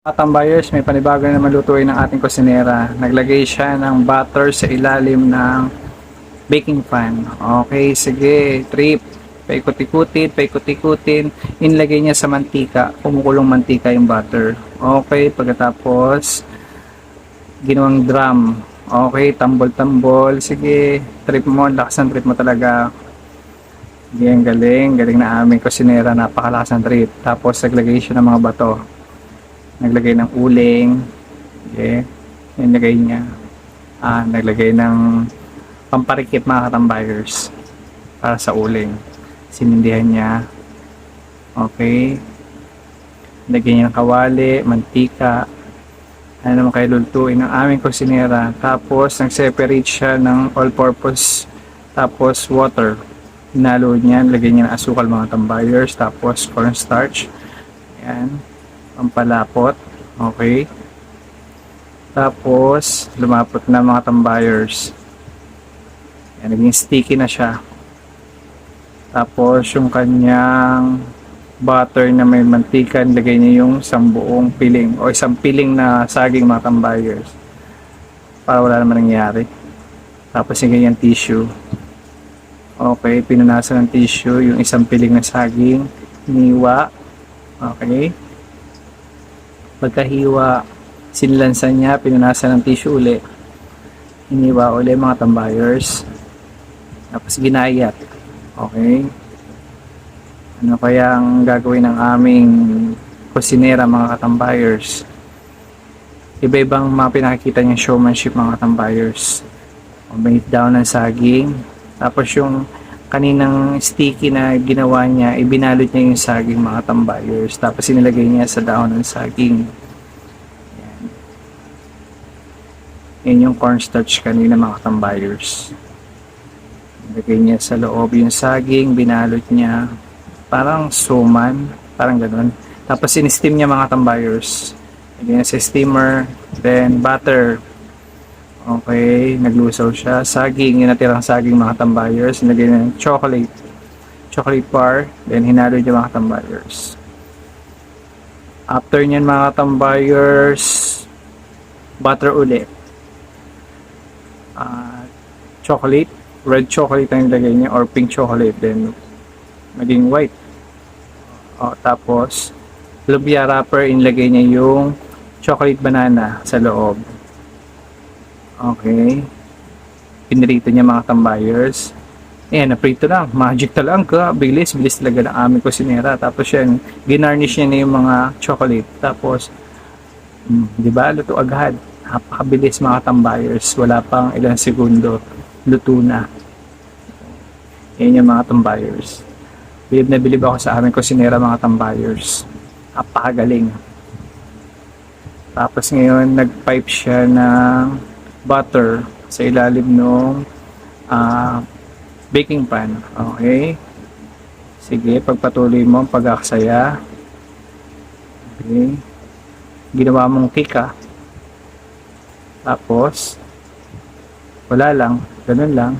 At ang buyers, may panibago na naman lutuin ng ating kusinera. Naglagay siya ng butter sa ilalim ng baking pan. Okay, sige, trip. Paikot-ikutin, paikot-ikutin. Inlagay niya sa mantika. Kumukulong mantika yung butter. Okay, pagkatapos, ginawang drum. Okay, tambol-tambol. Sige, trip mo. Lakas ng trip mo talaga. Yan, galing. Galing na aming kusinera. Napakalakas ng trip. Tapos, naglagay siya ng mga bato naglagay ng uling okay? Naglagay niya ah, naglagay ng pamparikit mga katambayers para sa uling. Sinindihan niya okay? Lagyan niya ng kawali, mantika. Ano naman kayo lulutuin ng aming kusinera? Tapos nag-separate siya ng all-purpose tapos water. Hinalo niya, lagyan niya ng asukal mga tambayers tapos cornstarch. Yan pampalapot. Okay. Tapos, lumapot na mga tambayers. Yan, naging sticky na siya. Tapos, yung kanyang butter na may mantika, lagay niya yung isang buong piling o isang piling na saging mga tambayers. Para wala naman nangyari. Tapos, yung ganyan tissue. Okay, pinunasan ng tissue yung isang piling na saging. Niwa. Okay pagkahiwa, sinlansan niya, pinunasan ng tissue uli. Iniwa uli mga tambayers. Tapos ginayat. Okay? Ano kaya ang gagawin ng aming kusinera mga katambayers? Iba-ibang mga pinakikita niyang showmanship mga katambayers. May down ng saging. Tapos yung kaninang sticky na ginawa niya, ibinalot niya yung saging mga tambayers. Tapos inilagay niya sa dahon ng saging. Yan. Yan yung cornstarch kanina mga tambayers. Ilagay niya sa loob yung saging, binalot niya. Parang suman, parang ganun. Tapos in-steam niya mga tambayers. Ilagay niya sa steamer, then butter, Okay, naglusaw siya. Saging, yung natirang saging mga tambayers. Nilagay ng chocolate. Chocolate bar. Then hinalo niya mga tambayers. After niyan mga tambayers, butter ulit. Uh, chocolate. Red chocolate ang nilagay niya or pink chocolate. Then, naging white. O, tapos, lumpia wrapper, inlagay niya yung chocolate banana sa loob. Okay. Pinrito niya mga tambayers. Ayan, naprito lang. Magic talaga. Bilis, bilis talaga ng aming kusinera. Tapos yan, ginarnish niya na yung mga chocolate. Tapos, hmm, di ba, luto agad. Napakabilis mga tambayers. Wala pang ilang segundo. Luto na. Ayan yung mga tambayers. Bilib na bilib ako sa aming kusinera mga tambayers. Napakagaling. Tapos ngayon, nag-pipe siya ng butter sa ilalim ng uh, baking pan. Okay? Sige, pagpatuloy mo ang pag-aksaya. Okay. Ginawa mong kika. Tapos, wala lang. Ganun lang.